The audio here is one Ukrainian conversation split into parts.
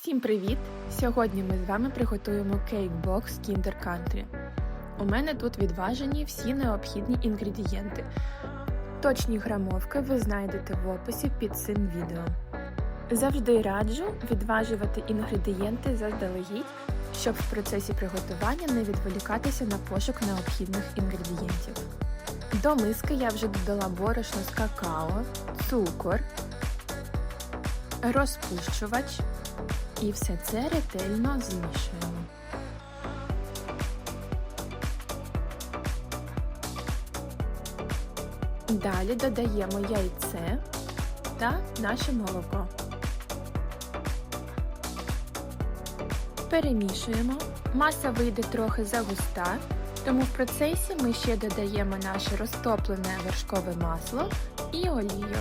Всім привіт! Сьогодні ми з вами приготуємо кейкбокс Kinder Country. У мене тут відважені всі необхідні інгредієнти. Точні грамовки ви знайдете в описі під цим відео. Завжди раджу відважувати інгредієнти заздалегідь, щоб в процесі приготування не відволікатися на пошук необхідних інгредієнтів. До миски я вже додала борошно з какао, цукор, розпущувач. І все це ретельно змішуємо. Далі додаємо яйце та наше молоко. Перемішуємо. Маса вийде трохи загуста, тому в процесі ми ще додаємо наше розтоплене вершкове масло і олію.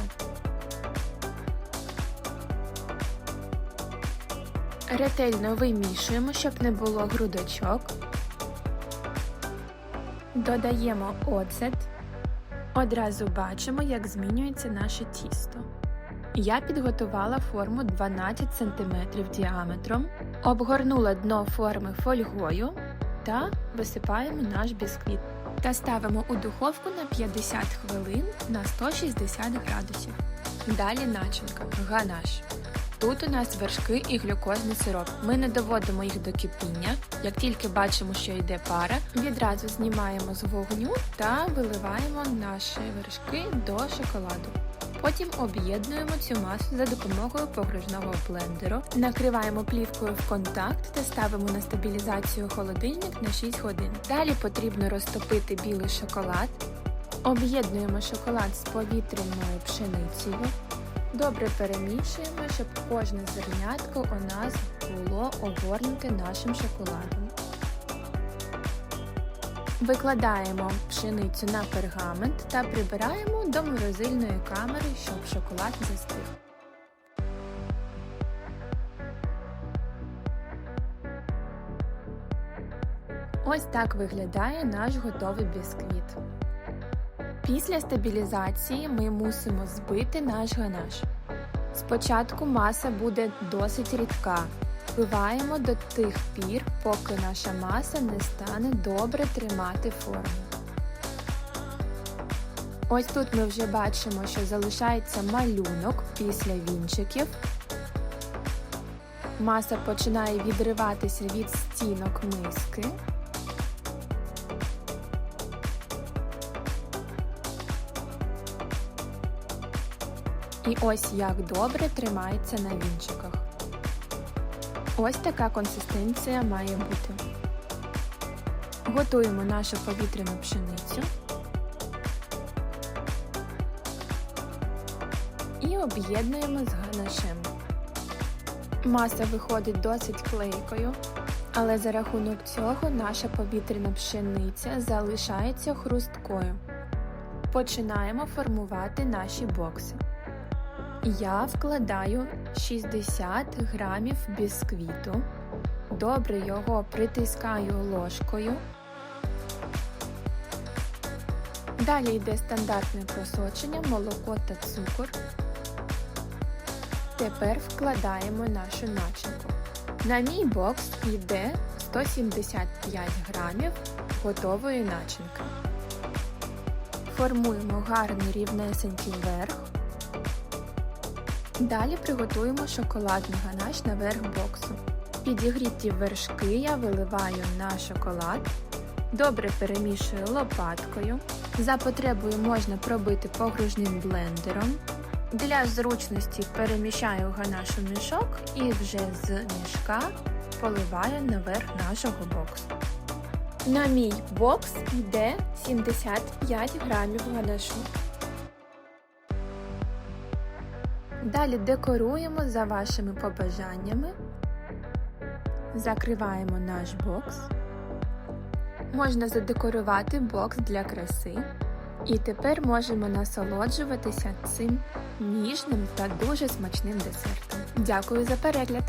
Ретельно вимішуємо, щоб не було грудочок. Додаємо оцет. Одразу бачимо, як змінюється наше тісто. Я підготувала форму 12 см діаметром, обгорнула дно форми фольгою та висипаємо наш бісквіт. Та ставимо у духовку на 50 хвилин на 160 градусів. Далі начинка ганаш. Тут у нас вершки і глюкозний сироп. Ми не доводимо їх до кипіння. Як тільки бачимо, що йде пара, відразу знімаємо з вогню та виливаємо наші вершки до шоколаду. Потім об'єднуємо цю масу за допомогою погружного блендеру, накриваємо плівкою в контакт та ставимо на стабілізацію холодильник на 6 годин. Далі потрібно розтопити білий шоколад, об'єднуємо шоколад з повітряною пшеницею. Добре перемішуємо, щоб кожне зернятко у нас було огорнуте нашим шоколадом. Викладаємо пшеницю на пергамент та прибираємо до морозильної камери, щоб шоколад застиг. Ось так виглядає наш готовий бісквіт. Після стабілізації ми мусимо збити наш ганаш. Спочатку маса буде досить рідка. Вбиваємо до тих пір, поки наша маса не стане добре тримати форму. Ось тут ми вже бачимо, що залишається малюнок після вінчиків. Маса починає відриватися від стінок миски. І ось як добре тримається на вінчиках. Ось така консистенція має бути. Готуємо нашу повітряну пшеницю і об'єднуємо з ганашем. Маса виходить досить клейкою, але за рахунок цього наша повітряна пшениця залишається хрусткою. Починаємо формувати наші бокси. Я вкладаю 60 грамів бісквіту, добре його притискаю ложкою. Далі йде стандартне просочення, молоко та цукор. Тепер вкладаємо нашу начинку. На мій бокс йде 175 грамів готової начинки. Формуємо гарний рівнесенький верх. Далі приготуємо шоколадний ганаш на верх боксу. Підігріті вершки я виливаю на шоколад, добре перемішую лопаткою. За потребою можна пробити погружним блендером. Для зручності переміщаю ганаш у мішок і вже з мішка поливаю наверх нашого боксу. На мій бокс йде 75 грамів ганашу. Далі декоруємо за вашими побажаннями, закриваємо наш бокс. Можна задекорувати бокс для краси. І тепер можемо насолоджуватися цим ніжним та дуже смачним десертом. Дякую за перегляд!